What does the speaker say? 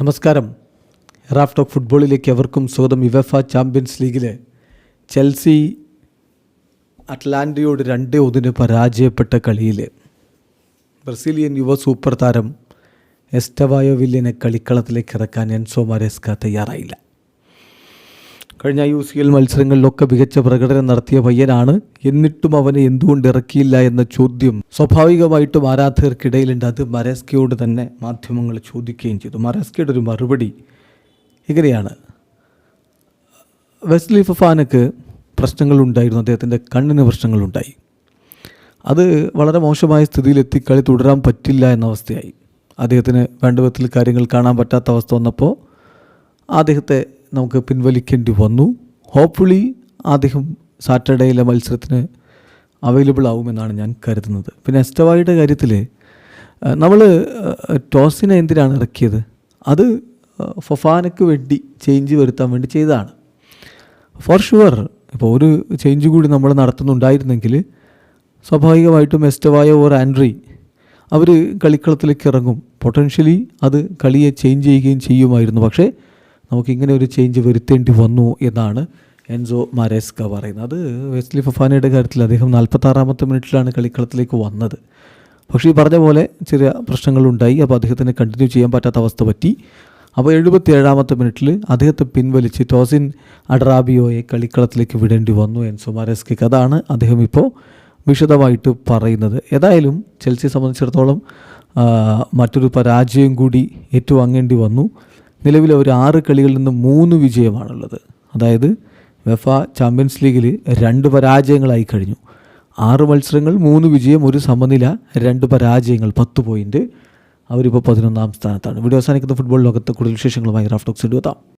നമസ്കാരം. റാഫ് ഫുട്ബോളിലേക്ക് എവർക്കും സ്വാഗതം. യുവഫ ചാമ്പ്യൻസ് ലീഗിലെ ചെൽസി അറ്റ്ലാന്റയോട് രണ്ട് ഒന്നിന് പരാജയപ്പെട്ട കളിയിൽ ബ്രസീലിയൻ യുവ സൂപ്പർ താരം എസ്റ്റവായോ വില്ലിനെ കളിക്കളത്തിലേക്ക് ഇറക്കാൻ എൻസോ മാരേസ്ക തയ്യാറായില്ല. കഴിഞ്ഞ യു സി എൽ മത്സരങ്ങളിലൊക്കെ മികച്ച പ്രകടനം നടത്തിയ പയ്യനാണ്. എന്നിട്ടും അവനെ എന്തുകൊണ്ട് ഇറക്കിയില്ല എന്ന ചോദ്യം സ്വാഭാവികമായിട്ടും ആരാധകർക്കിടയിലുണ്ട്. അത് മരസ്കയോട് തന്നെ മാധ്യമങ്ങൾ ചോദിക്കുകയും ചെയ്തു. മരസ്കയുടെ ഒരു മറുപടി ഇങ്ങനെയാണ്. വെസ്ലി ഫഫാനക്ക് പ്രശ്നങ്ങളുണ്ടായിരുന്നു. അദ്ദേഹത്തിന്റെ കണ്ണിന് പ്രശ്നങ്ങളുണ്ടായി. അത് വളരെ മോശമായ സ്ഥിതിയിലെത്തി കളി തുടരാൻ പറ്റില്ല എന്ന അവസ്ഥയായി. അദ്ദേഹത്തിന് വേണ്ട വിധത്തിൽ കാര്യങ്ങൾ കാണാൻ പറ്റാത്ത അവസ്ഥ വന്നപ്പോൾ അദ്ദേഹത്തെ നമുക്ക് പിൻവലിക്കേണ്ടി വന്നു. ഹോപ്പ്ഫുള്ളി അദ്ദേഹം സാറ്റർഡേയിലെ മത്സരത്തിന് അവൈലബിൾ ആവുമെന്നാണ് ഞാൻ കരുതുന്നത്. പിന്നെ എസ്റ്റവായുടെ കാര്യത്തിൽ നമ്മൾ ടോസിനെ എന്തിനാണ് ഇറക്കിയത്? അത് ഫഫാനയ്ക്ക് വേണ്ടി ചേഞ്ച് വരുത്താൻ വേണ്ടി ചെയ്തതാണ്. ഫോർ ഷുവർ ഇപ്പോൾ ഒരു ചേഞ്ച് കൂടി നമ്മൾ നടത്തുന്നുണ്ടായിരുന്നെങ്കിൽ സ്വാഭാവികമായിട്ടും എസ്റ്റവായ ഓർ ആൻഡ്രി അവർ കളിക്കളത്തിലേക്ക് ഇറങ്ങും. പൊട്ടൻഷ്യലി അത് കളിയെ ചേഞ്ച് ചെയ്യുകയും ചെയ്യുമായിരുന്നു. പക്ഷേ നമുക്കിങ്ങനെ ഒരു ചേഞ്ച് വരുത്തേണ്ടി വന്നു എന്നാണ് എൻസോ മാരേസ്ക പറയുന്നത്. അത് വെസ്ലി ഫഫാനയുടെ കാര്യത്തിൽ അദ്ദേഹം നാൽപ്പത്താറാമത്തെ മിനിറ്റിലാണ് കളിക്കളത്തിലേക്ക് വന്നത്. പക്ഷേ ഈ പറഞ്ഞ പോലെ ചെറിയ പ്രശ്നങ്ങളുണ്ടായി. അപ്പോൾ അദ്ദേഹത്തിന് കണ്ടിന്യൂ ചെയ്യാൻ പറ്റാത്ത അവസ്ഥ പറ്റി. അപ്പോൾ എഴുപത്തി ഏഴാമത്തെ മിനിറ്റിൽ അദ്ദേഹത്തെ പിൻവലിച്ച് ടോസിൻ അഡറാബിയോയെ കളിക്കളത്തിലേക്ക് വിടേണ്ടി വന്നു എൻസോ മാരേസ്കയ്ക്ക്. അതാണ് അദ്ദേഹം ഇപ്പോൾ വിശദമായിട്ട് പറയുന്നത്. ഏതായാലും ചെൽസിയെ സംബന്ധിച്ചിടത്തോളം മറ്റൊരു പരാജയം കൂടി ഏറ്റുവാങ്ങേണ്ടി വന്നു. നിലവിൽ അവർ ആറ് കളികളിൽ നിന്ന് മൂന്ന് വിജയമാണുള്ളത്. അതായത് വെഫ ചാമ്പ്യൻസ് ലീഗിൽ രണ്ട് പരാജയങ്ങളായി കഴിഞ്ഞു. ആറ് മത്സരങ്ങൾ മൂന്ന് വിജയം ഒരു സമനില രണ്ട് പരാജയങ്ങൾ പത്ത് പോയിന്റ് അവരിപ്പോൾ പതിനൊന്നാം സ്ഥാനത്താണ്. വീഡിയോ അവസാനിക്കുന്ന ഫുട്ബോൾ ലോകത്ത് കൂടുതൽ വിശേഷങ്ങളുമായി റാഫ്റ്റോക്സ് എടുത്താം